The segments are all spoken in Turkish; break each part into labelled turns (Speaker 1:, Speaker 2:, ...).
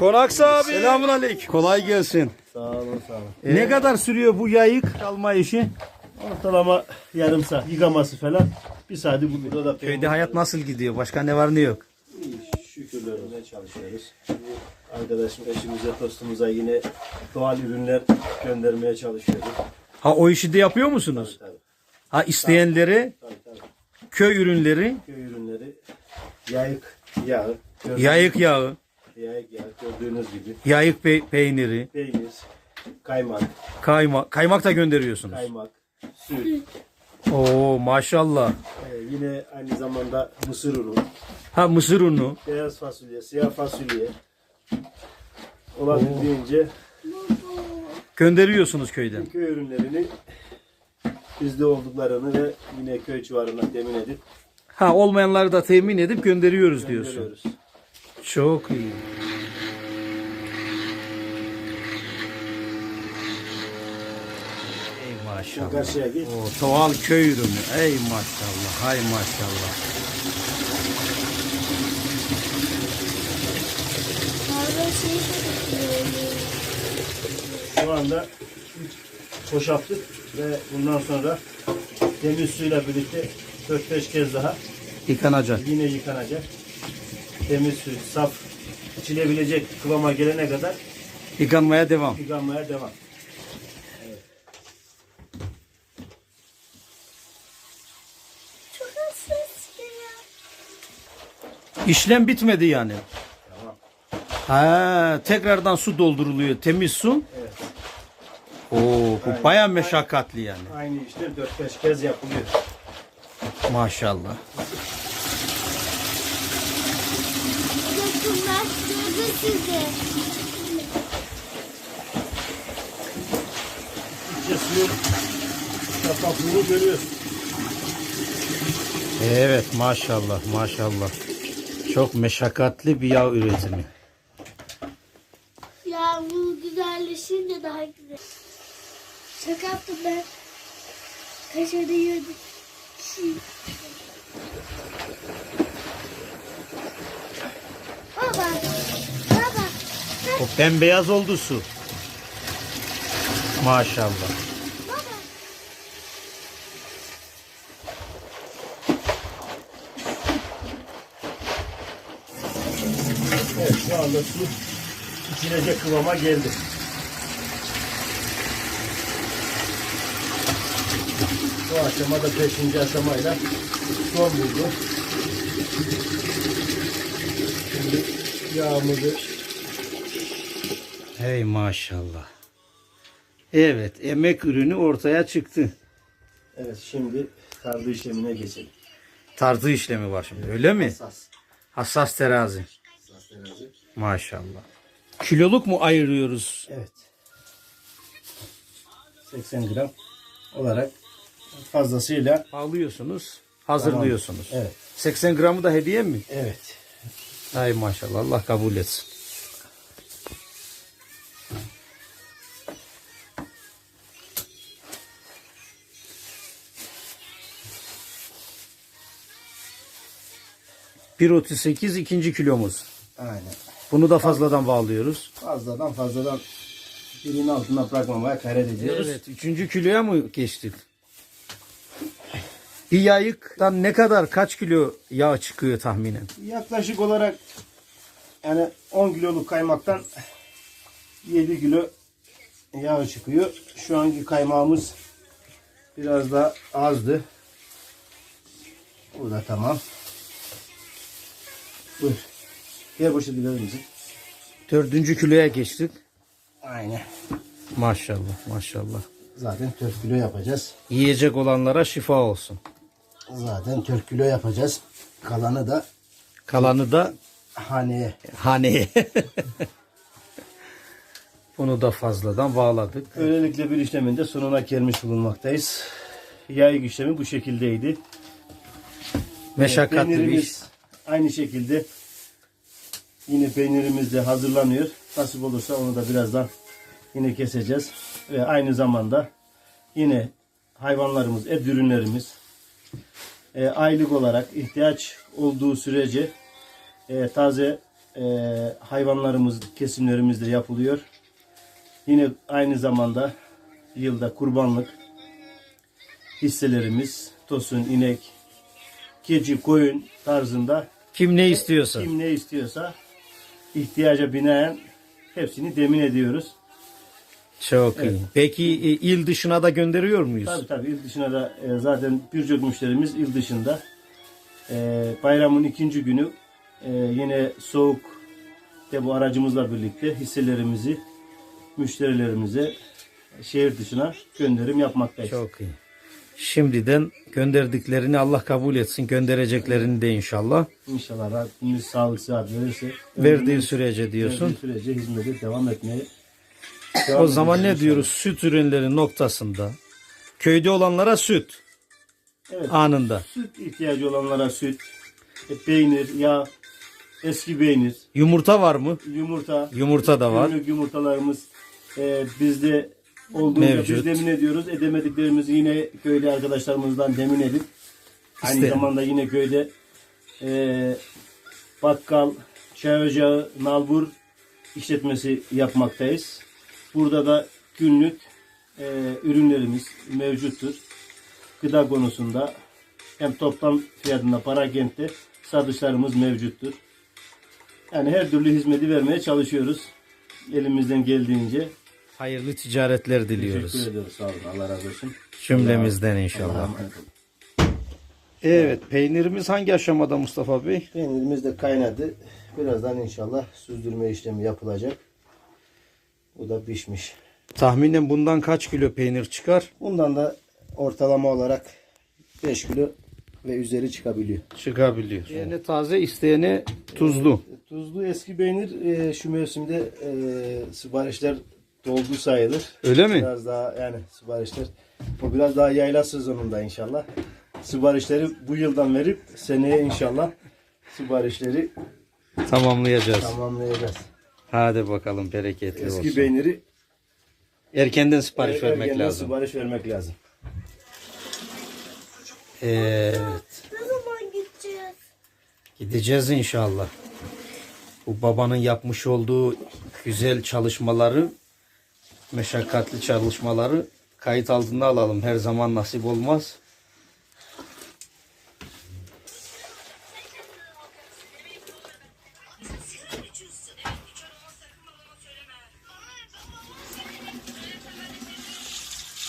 Speaker 1: Konaksa abi. Selamun aleyküm. Kolay gelsin.
Speaker 2: Sağ olun sağ olun.
Speaker 1: ne kadar sürüyor bu yayık alma işi?
Speaker 2: Ortalama yarım saat yıkaması falan. Bir saati bu burada da
Speaker 1: Köyde hayat nasıl gidiyor? Başka ne var ne yok?
Speaker 2: şükürler olsun çalışıyoruz. Arkadaşım eşimize dostumuza yine doğal ürünler göndermeye çalışıyoruz.
Speaker 1: Ha o işi de yapıyor musunuz?
Speaker 2: Tabii
Speaker 1: Ha isteyenlere
Speaker 2: tabii. tabii.
Speaker 1: köy ürünleri,
Speaker 2: Köy ürünleri yayık yağı.
Speaker 1: yayık yağı,
Speaker 2: Yayık gördüğünüz gibi.
Speaker 1: yayık pe- peyniri,
Speaker 2: Peynir, kaymak,
Speaker 1: kaymak, kaymak da gönderiyorsunuz.
Speaker 2: kaymak, süt.
Speaker 1: Oo maşallah.
Speaker 2: Ee, yine aynı zamanda mısır unu,
Speaker 1: Ha mısır unu.
Speaker 2: beyaz fasulye, siyah fasulye. Olabildiğince
Speaker 1: Gönderiyorsunuz köyden.
Speaker 2: köy ürünlerini bizde olduklarını ve yine köy civarına temin edip
Speaker 1: Ha olmayanları da temin edip gönderiyoruz diyorsun.
Speaker 2: gönderiyoruz.
Speaker 1: Çok iyi. Ey maşallah.
Speaker 2: karşıya git.
Speaker 1: O doğal köy ürünü. Ey maşallah. Hay maşallah.
Speaker 2: Şu anda boşalttık ve bundan sonra temiz suyla birlikte 4-5 kez daha
Speaker 1: Yıkanacak.
Speaker 2: yine yıkanacak. Temiz su, saf, içilebilecek kıvama gelene kadar
Speaker 1: Yıkanmaya devam.
Speaker 2: yıkanmaya devam.
Speaker 3: çok az ses geliyor.
Speaker 1: İşlem bitmedi yani.
Speaker 2: Tamam.
Speaker 1: Ha, tekrardan su dolduruluyor. Temiz su.
Speaker 2: Evet.
Speaker 1: Oo, bu baya meşakkatli yani.
Speaker 2: Aynı işlem 4-5 kez yapılıyor.
Speaker 1: Maşallah.
Speaker 3: Yakınlaştırdı sizi.
Speaker 2: İşte suyun şeffaflığını görüyoruz.
Speaker 1: Evet maşallah maşallah. Çok meşakkatli bir yağ üretimi.
Speaker 3: Ya bu güzelleşince daha güzel. Şaka yaptım ben. Kaşarı yedim. Baba. Baba.
Speaker 1: O bembeyaz oldu su. Maşallah.
Speaker 3: Baba.
Speaker 2: Evet şu anda su içilecek kıvama geldi. Bu aşamada beşinci aşamayla son buldu. Yağımızı
Speaker 1: Hey maşallah. Evet emek ürünü ortaya çıktı.
Speaker 2: evet şimdi tarlı işlemine geçelim.
Speaker 1: Tartı işlemi var şimdi öyle mi?
Speaker 2: Hassas.
Speaker 1: Hassas terazi.
Speaker 2: Hassas terazi.
Speaker 1: Maşallah. Kiloluk mu ayırıyoruz?
Speaker 2: Evet. 80 gram olarak fazlasıyla
Speaker 1: Alıyorsunuz, hazırlıyorsunuz.
Speaker 2: evet.
Speaker 1: 80 gramı da hediye mi?
Speaker 2: Evet.
Speaker 1: Hay maşallah Allah kabul etsin. Bir otuz sekiz ikinci kilomuz.
Speaker 2: Aynen.
Speaker 1: Bunu da fazladan bağlıyoruz.
Speaker 2: Fazladan fazladan birinin altına bırakmamaya gayret ediyoruz.
Speaker 1: Evet, üçüncü kiloya mı geçtik? Bir yayıktan ne kadar, kaç kilo yağ çıkıyor tahminen?
Speaker 2: Yaklaşık olarak yani 10 kiloluk kaymaktan 7 kilo yağ çıkıyor. Şu anki kaymağımız biraz da azdı. Bu da tamam. Buyur. Gel boşa gidelim bizi.
Speaker 1: Dördüncü kiloya geçtik.
Speaker 2: Aynen.
Speaker 1: Maşallah, maşallah.
Speaker 2: Zaten 4 kilo yapacağız.
Speaker 1: Yiyecek olanlara şifa olsun.
Speaker 2: Zaten 4 kilo yapacağız. Kalanı da
Speaker 1: Kalanı da
Speaker 2: haneye.
Speaker 1: haneye. Bunu da fazladan bağladık.
Speaker 2: Böylelikle bir işlemin de sonuna gelmiş bulunmaktayız. Yayık işlemi bu şekildeydi.
Speaker 1: Meşakkatli bir iş.
Speaker 2: Aynı şekilde yine peynirimiz de hazırlanıyor. Nasip olursa onu da birazdan yine keseceğiz. Ve aynı zamanda yine hayvanlarımız, et ürünlerimiz e, aylık olarak ihtiyaç olduğu sürece e, taze e, hayvanlarımız, kesimlerimiz de yapılıyor. Yine aynı zamanda yılda kurbanlık hisselerimiz, tosun, inek, keçi, koyun tarzında
Speaker 1: Kim ne istiyorsa.
Speaker 2: kim ne istiyorsa ihtiyaca binaen hepsini temin ediyoruz.
Speaker 1: Çok
Speaker 2: Evet.
Speaker 1: iyi. Peki e, il dışına da gönderiyor muyuz?
Speaker 2: Tabii tabii il dışına da e, zaten birçok müşterimiz il dışında. E, bayramın ikinci günü e, yine soğuk de bu aracımızla birlikte hisselerimizi müşterilerimize şehir dışına gönderim yapmaktayız.
Speaker 1: Çok iyi. Şimdiden gönderdiklerini Allah kabul etsin. Göndereceklerini de inşallah.
Speaker 2: İnşallah Rabbimiz sağlık sıhhat verirse
Speaker 1: Verdiği sürece diyorsun.
Speaker 2: verdiği sürece hizmete devam etmeye
Speaker 1: O zaman ne diyoruz? Süt ürünleri noktasında. Köyde olanlara süt.
Speaker 2: Evet.
Speaker 1: Anında.
Speaker 2: Süt ihtiyacı olanlara süt, e, peynir, yağ, eski peynir,
Speaker 1: Yumurta var mı?
Speaker 2: yumurta,
Speaker 1: Yumurta da var.
Speaker 2: Günlük yumurtalarımız e, bizde olduğunca
Speaker 1: Mevcut.
Speaker 2: biz temin ediyoruz. Edemediklerimizi yine köylü arkadaşlarımızdan temin edip aynı
Speaker 1: İsterim.
Speaker 2: zamanda yine köyde e, bakkal, çay ocağı, nalbur işletmesi yapmaktayız. Burada da günlük e, ürünlerimiz mevcuttur. Gıda konusunda hem toplam fiyatında para kentte satışlarımız mevcuttur. Yani her türlü hizmeti vermeye çalışıyoruz. Elimizden geldiğince.
Speaker 1: Hayırlı ticaretler diliyoruz.
Speaker 2: Teşekkür ediyoruz. Sağ olun. Allah razı olsun.
Speaker 1: Cümlemizden inşallah. Evet, peynirimiz hangi aşamada Mustafa Bey?
Speaker 2: Peynirimiz de kaynadı. Birazdan inşallah süzdürme işlemi yapılacak. Bu da pişmiş.
Speaker 1: Tahminen bundan kaç kilo peynir çıkar?
Speaker 2: Bundan da ortalama olarak 5 kilo ve üzeri çıkabiliyor.
Speaker 1: Çıkabiliyor. İsteyene taze, isteyene tuzlu.
Speaker 2: Tuzlu eski peynir e, şu mevsimde e, siparişler doldu sayılır.
Speaker 1: Öyle mi?
Speaker 2: Biraz daha yani siparişler bu biraz daha yayla sezonunda inşallah. Siparişleri bu yıldan verip seneye inşallah siparişleri
Speaker 1: Tamamlayacağız.
Speaker 2: tamamlayacağız.
Speaker 1: Hadi bakalım bereketli
Speaker 2: Eski
Speaker 1: olsun.
Speaker 2: peyniri
Speaker 1: Erkenden sipariş
Speaker 2: er-
Speaker 1: vermek
Speaker 2: erkenden
Speaker 1: lazım.
Speaker 2: Sipariş vermek lazım.
Speaker 1: Evet.
Speaker 3: Ne zaman gideceğiz?
Speaker 1: Gideceğiz inşallah. Bu babanın yapmış olduğu güzel çalışmaları, meşakkatli çalışmaları kayıt altına alalım. Her zaman nasip olmaz.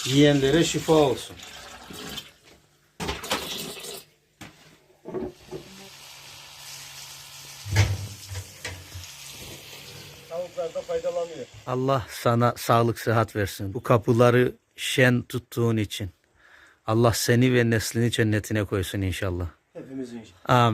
Speaker 1: Yiyenlere şifa olsun.
Speaker 2: Tavuklar da faydalanıyor.
Speaker 1: Allah sana sağlık sıhhat versin. Bu kapıları şen tuttuğun için. Allah seni ve neslini cennetine koysun inşallah.
Speaker 2: Hepimiz inşallah.
Speaker 1: Amin.